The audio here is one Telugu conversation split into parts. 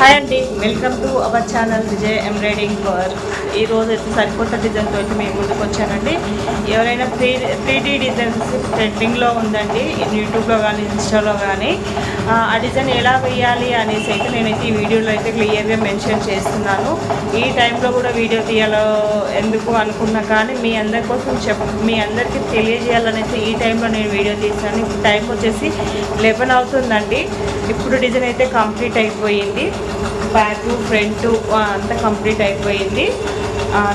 హాయ్ అండి. Welcome to our channel Vijay embroidering for ఈరోజు అయితే సరికొత్త డిజైన్తో అయితే మేము ముందుకు వచ్చానండి. ఎవరైనా త్రీ త్రీ డీ డిజైన్స్ ట్రెండింగ్లో ఉందండి యూట్యూబ్లో కానీ ఇన్స్టాలో కానీ ఆ, డిజైన్ ఎలా వేయాలి అనేసి అయితే నేనైతే ఈ వీడియోలో అయితే క్లియర్గా మెన్షన్ చేస్తున్నాను. ఈ టైంలో కూడా వీడియో తీయాలో ఎందుకు అనుకున్నా కానీ మీ అందరి కోసం చెప్ మీ అందరికీ తెలియజేయాలనేసి ఈ టైంలో నేను వీడియో తీసాను ఇప్పుడు టైం వచ్చేసి లెవెన్ అవుతుందండి. ఇప్పుడు డిజైన్ అయితే కంప్లీట్ అయిపోయింది. బ్యాక్ ఫ్రంట్ అంతా కంప్లీట్ అయిపోయింది.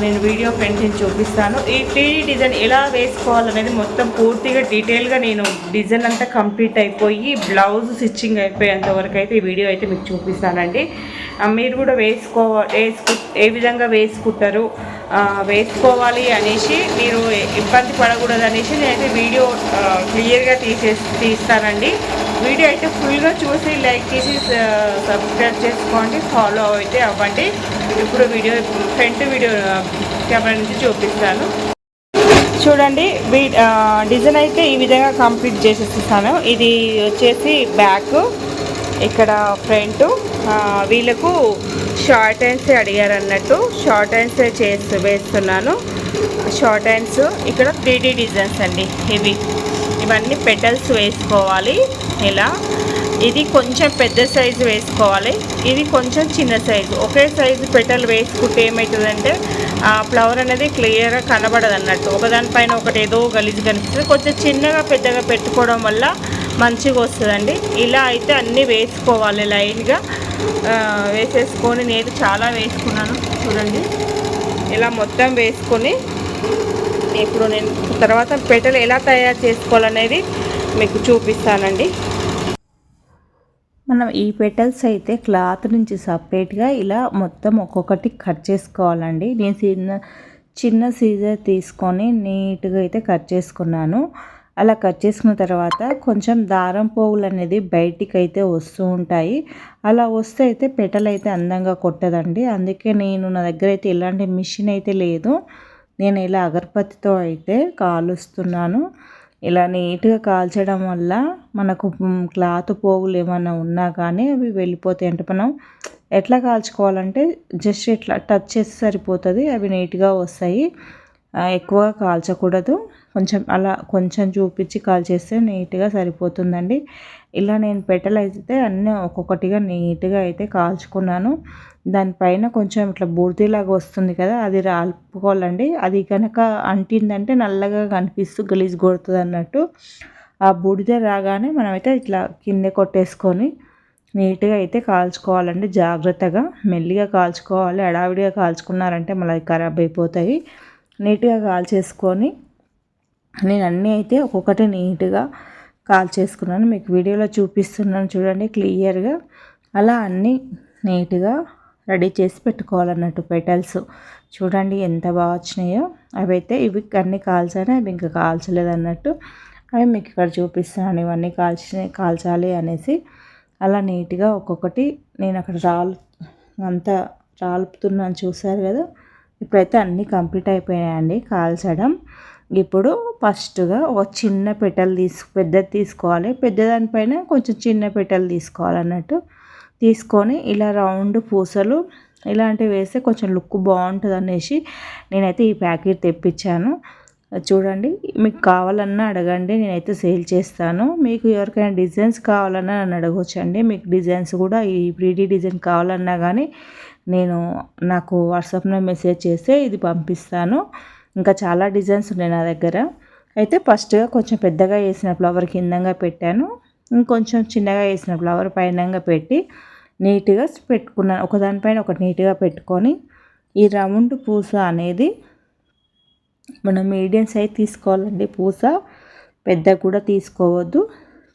నేను వీడియో ఫ్రెండ్స్ నేను చూపిస్తాను. ఈ త్రీ డిజైన్ ఎలా వేసుకోవాలనేది మొత్తం పూర్తిగా డీటెయిల్గా నేను డిజైన్ అంతా కంప్లీట్ అయిపోయి బ్లౌజ్ స్టిచ్చింగ్ అయిపోయేంత వరకు అయితే ఈ వీడియో అయితే మీకు చూపిస్తానండి. మీరు కూడా వేసుకో వేసుకు ఏ విధంగా వేసుకుంటారు? వేసుకోవాలి అనేసి మీరు ఇబ్బంది పడకూడదు అనేసి నేనైతే వీడియో క్లియర్గా తీసేసి తీస్తానండి. వీడియో అయితే ఫుల్గా చూసి లైక్ చేసి సబ్స్క్రైబ్ చేసుకోండి ఫాలో అయితే అవ్వండి. ఇప్పుడు వీడియో ఫ్రంట్ వీడియో కెమెరా నుంచి చూపిస్తాను. చూడండి వీ డిజైన్ అయితే ఈ విధంగా కంప్లీట్ చేసేస్తాను ఇది వచ్చేసి బ్యాక్. ఇక్కడ ఫ్రంట్ వీళ్ళకు షార్ట్ హ్యాండ్స్ అడిగారు అన్నట్టు షార్ట్ హ్యాండ్స్ చేస్తూ వేస్తున్నాను. షార్ట్ హ్యాండ్స్ ఇక్కడ త్రీ డీ డిజైన్స్ అండి ఇవి. ఇవన్నీ పెటల్స్ వేసుకోవాలి ఇలా. ఇది కొంచెం పెద్ద సైజు వేసుకోవాలి. ఇది కొంచెం చిన్న సైజు. ఒకే సైజు పెటల్ వేసుకుంటే ఏమవుతుందంటే ఆ ఫ్లవర్ అనేది క్లియర్గా కనబడదు అన్నట్టు ఒకదానిపైన ఒకటి ఏదో గలీజ్ కనిపిస్తుంది కొంచెం చిన్నగా పెద్దగా పెట్టుకోవడం వల్ల మంచిగా వస్తుందండి. ఇలా అయితే అన్నీ వేసుకోవాలి లైన్గా. వేసేసుకొని నేను చాలా వేసుకున్నాను. చూడండి. ఇలా మొత్తం వేసుకొని ఇప్పుడు నేను తర్వాత పెట్టెలు ఎలా తయారు చేసుకోవాలనేది మీకు చూపిస్తానండి. మనం ఈ పెటల్స్ అయితే క్లాత్ నుంచి సపరేట్గా ఇలా మొత్తం ఒక్కొక్కటి కట్ చేసుకోవాలండి. నేను చిన్న చిన్న సీజర్ తీసుకొని నీట్గా అయితే కట్ చేసుకున్నాను. అలా కట్ చేసుకున్న తర్వాత కొంచెం దారం పోగులు అనేది బయటికి అయితే వస్తూ ఉంటాయి. అలా వస్తే అయితే పెటలు అయితే అందంగా కొట్టదండి. అందుకే నేను నా దగ్గర అయితే ఎలాంటి మిషన్ అయితే లేదు. నేను ఇలా అగరబత్తితో అయితే కాలుస్తున్నాను. ఇలా నీట్గా కాల్చడం వల్ల మనకు క్లాత్ పోగులు ఏమైనా ఉన్నా కానీ అవి వెళ్ళిపోతాయి. అంటే మనం ఎట్లా కాల్చుకోవాలంటే జస్ట్ ఇట్లా టచ్ చేసి సరిపోతుంది. అవి నీట్గా వస్తాయి. ఎక్కువగా కాల్చకూడదు. కొంచెం అలా కొంచెం చూపించి కాల్చేస్తే నీట్గా సరిపోతుందండి. ఇలా నేను పెట్టలు అయితే అన్నీ ఒక్కొక్కటిగా నీట్గా అయితే కాల్చుకున్నాను. దానిపైన కొంచెం ఇట్లా బూర్తిలాగా వస్తుంది కదా అది రాలుపుకోవాలండి. అది కనుక అంటిందంటే నల్లగా కనిపిస్తూ గలీజ్ కొడుతుంది అన్నట్టు. ఆ బూడిద రాగానే మనమైతే ఇట్లా కింద కొట్టేసుకొని నీట్గా అయితే కాల్చుకోవాలండి జాగ్రత్తగా. మెల్లిగా కాల్చుకోవాలి హడావిడిగా కాల్చుకున్నారంటే మళ్ళీ ఖరాబ్ అయిపోతాయి. నీట్గా కాల్చేసుకొని నేను అన్నీ అయితే ఒక్కొక్కటి నీట్గా కాల్ చేసుకున్నాను మీకు వీడియోలో చూపిస్తున్నాను చూడండి క్లియర్గా. అలా అన్నీ నీట్గా రెడీ చేసి పెట్టుకోవాలన్నట్టు పెటల్స్. చూడండి ఎంత బాగా వచ్చినాయో. అవి అయితే ఇవి అన్నీ కాల్చాను అవి ఇంకా కాల్చలేదు అన్నట్టు అవి మీకు ఇక్కడ చూపిస్తున్నాను. ఇవన్నీ కాల్చి కాల్చాలి అనేసి. అలా నీట్గా ఒక్కొక్కటి నేను అక్కడ రాలు అంతా రాలుపుతున్నాను చూసారు కదా. ఇప్పుడైతే అన్నీ కంప్లీట్ అయిపోయాయండి కాల్చడం. ఇప్పుడు ఫస్ట్గా ఒక చిన్న పెట్టెలు తీసు పెద్దది తీసుకోవాలి. పెద్దదానిపైన కొంచెం చిన్న పెట్టెలు తీసుకోవాలన్నట్టు. తీసుకొని ఇలా రౌండ్ పూసలు ఇలాంటివి వేస్తే కొంచెం లుక్ బాగుంటుంది అనేసి నేనైతే ఈ ప్యాకెట్ తెప్పించాను. చూడండి మీకు కావాలన్నా అడగండి నేనైతే సేల్ చేస్తాను. మీకు ఎవరికైనా డిజైన్స్ కావాలన్నా నన్ను అడగవచ్చండి మీకు డిజైన్స్ కూడా ఈ ప్రీడీ డిజైన్ కావాలన్నా కానీ నేను నాకు వాట్సాప్లో మెసేజ్ చేస్తే ఇది పంపిస్తాను. ఇంకా చాలా డిజైన్స్ ఉన్నాయి నా దగ్గర. అయితే ఫస్ట్గా కొంచెం పెద్దగా వేసిన ఫ్లవర్ కిందంగా పెట్టాను. ఇంకొంచెం చిన్నగా వేసిన ఫ్లవర్ పైనంగా పెట్టి నీట్గా పెట్టుకున్నాను ఒకదానిపైన ఒకటి నీట్గా పెట్టుకొని ఈ రౌండ్ పూస అనేది మనం మీడియం సైజ్ తీసుకోవాలండి పూస. పెద్ద కూడా తీసుకోవద్దు.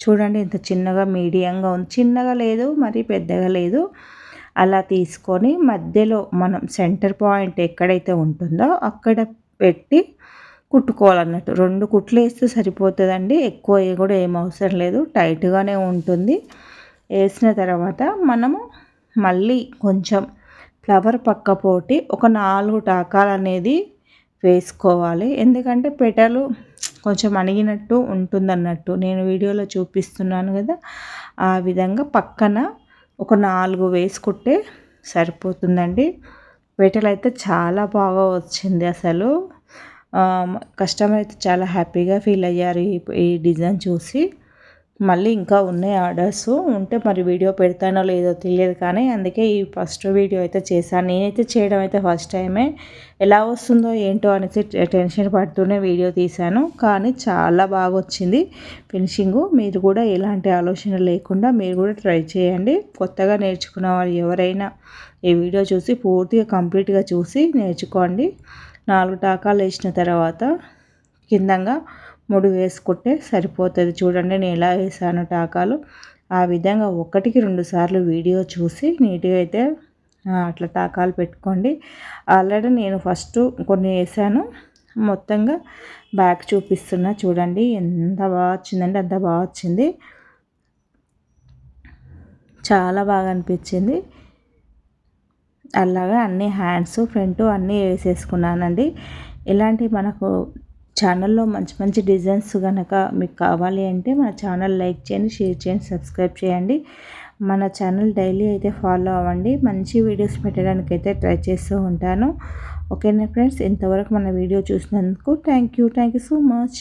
చూడండి ఇంత చిన్నగా మీడియంగా ఉంది చిన్నగా లేదు మరి పెద్దగా లేదు. అలా తీసుకొని మధ్యలో మనం సెంటర్ పాయింట్ ఎక్కడైతే ఉంటుందో అక్కడ పెట్టి కుట్టుకోవాలన్నట్టు. రెండు కుట్లు వేస్తే సరిపోతుందండి. ఎక్కువ కూడా ఏం అవసరం లేదు. టైట్గానే ఉంటుంది. వేసిన తర్వాత మనము మళ్ళీ కొంచెం ఫ్లవర్ పక్క పోటీ ఒక నాలుగు టాకాలు అనేది వేసుకోవాలి. ఎందుకంటే పెటలు కొంచెం అణిగినట్టు ఉంటుందన్నట్టు. నేను వీడియోలో చూపిస్తున్నాను కదా. ఆ విధంగా పక్కన ఒక నాలుగు వేసుకుంటే సరిపోతుందండి. పెటల్ అయితే చాలా బాగా వచ్చింది అసలు. కస్టమర్ అయితే చాలా హ్యాపీగా ఫీల్ అయ్యారు ఈ ఈ డిజైన్ చూసి. మళ్ళీ ఇంకా ఉన్నాయి ఆర్డర్స్. ఉంటే మరి వీడియో పెడతానో లేదో తెలియదు కానీ అందుకే ఈ ఫస్ట్ వీడియో అయితే చేశాను. నేనైతే చేయడం అయితే ఫస్ట్ టైమే. ఎలా వస్తుందో ఏంటో అనేసి టెన్షన్ పడుతూనే వీడియో తీశాను. కానీ చాలా బాగా వచ్చింది ఫినిషింగ్. మీరు కూడా ఎలాంటి ఆలోచన లేకుండా మీరు కూడా ట్రై చేయండి. కొత్తగా నేర్చుకున్న వాళ్ళు ఎవరైనా ఈ వీడియో చూసి పూర్తిగా కంప్లీట్గా చూసి నేర్చుకోండి. నాలుగు టాకాలు వేసిన తర్వాత కిందంగా మూడు వేసుకుంటే సరిపోతుంది. చూడండి నేను ఎలా వేసాను టాకాలు. ఆ విధంగా ఒకటికి రెండు సార్లు వీడియో చూసి నీట్గా అయితే అట్లా టాకాలు పెట్టుకోండి. ఆల్రెడీ నేను ఫస్ట్ కొన్ని వేసాను. మొత్తంగా బ్యాక్ చూపిస్తున్నా. చూడండి ఎంత బాగా వచ్చిందంటే అంత బాగా వచ్చింది. చాలా బాగా అనిపించింది. అలాగా అన్ని హ్యాండ్స్ ఫ్రంట్ అన్నీ వేసేసుకున్నానండి. ఇలాంటి మనకు ఛానల్లో మంచి మంచి డిజైన్స్ కనుక మీకు కావాలి అంటే మన ఛానల్ లైక్ చేయండి షేర్ చేయండి సబ్స్క్రైబ్ చేయండి. మన ఛానల్ డైలీ అయితే ఫాలో అవ్వండి. మంచి వీడియోస్ పెట్టడానికి అయితే ట్రై చేస్తూ ఉంటాను. ఓకేనా ఫ్రెండ్స్? ఇంతవరకు మన వీడియో చూసినందుకు thank you. Thank you so much.